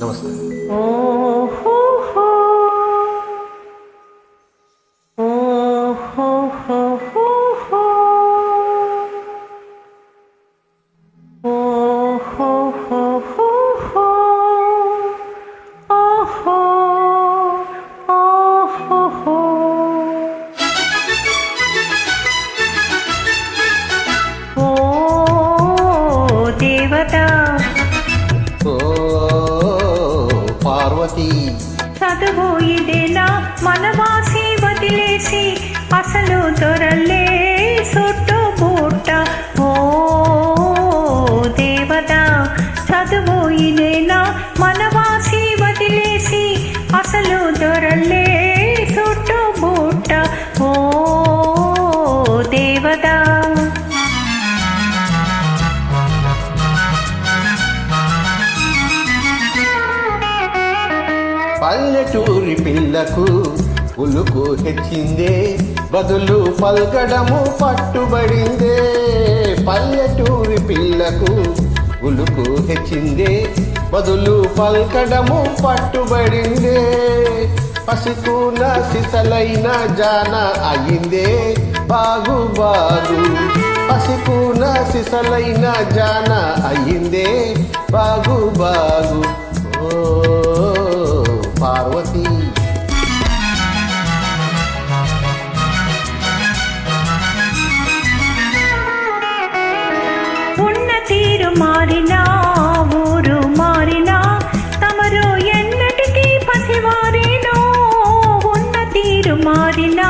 నమస్తే ఓ దేవత。ఓ పార్వతి చదువు ఇదేనా? మనవాసి వదిలేసి అసలు దొరలే పల్లెటూరి పిల్లకు ఉలుకు హెచ్చిందే బదులు పలకడము పట్టుబడిందే. పల్లెటూరి పిల్లకు ఉలుకు హెచ్చిందే బదులు పల్కడము పట్టుబడిందే. పసికూన సిసలైన జాన అయిందే బాగు బాగు పసుకున సిసలైన జాన అయిందే బాగు బాగు పేరు మారినా ఊరు మారినా తమరు ఎన్నటికీ పసివారేనో. ఉన్న తీరు మారినా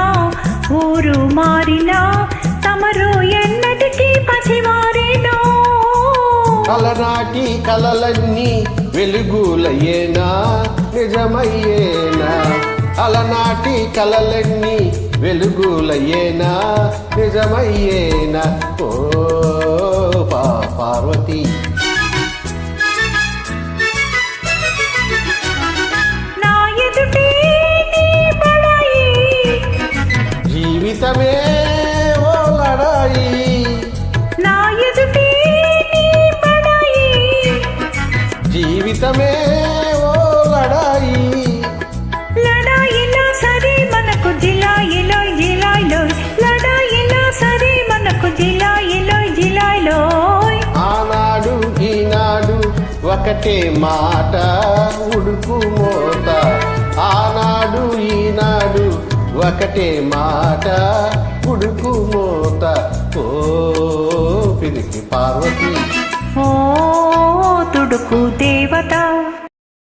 ఊరు మారినా తమరు ఎన్నటికీ పసివారేనో. కలనాటి కలలన్నీ వెలుగులయ్యేనా నిజమయ్యేనా. అలనాటి కలలన్నీ వెలుగులయ్యేనా నిజమయ్యేనా. ఓ జీవితమే ఓ లడాయి. నా ఎదుటే నీ బడాయి జీవితమే ఓ లడాయి. లడాయిలో సరే మనకు జిలాయిలో జిలాయిలో లడాయిలో సరే మనకు జిలాయిలో జిలాయిలో ఆనాడు ఈనాడు ఒకటే మాట ఉడుకు మోత. ఆనాడు ఈనాడు ఒకటే మాట ఉడుకు మోత ఓ పిరికి పార్వతి. ఓ తుడుకు దేవతా.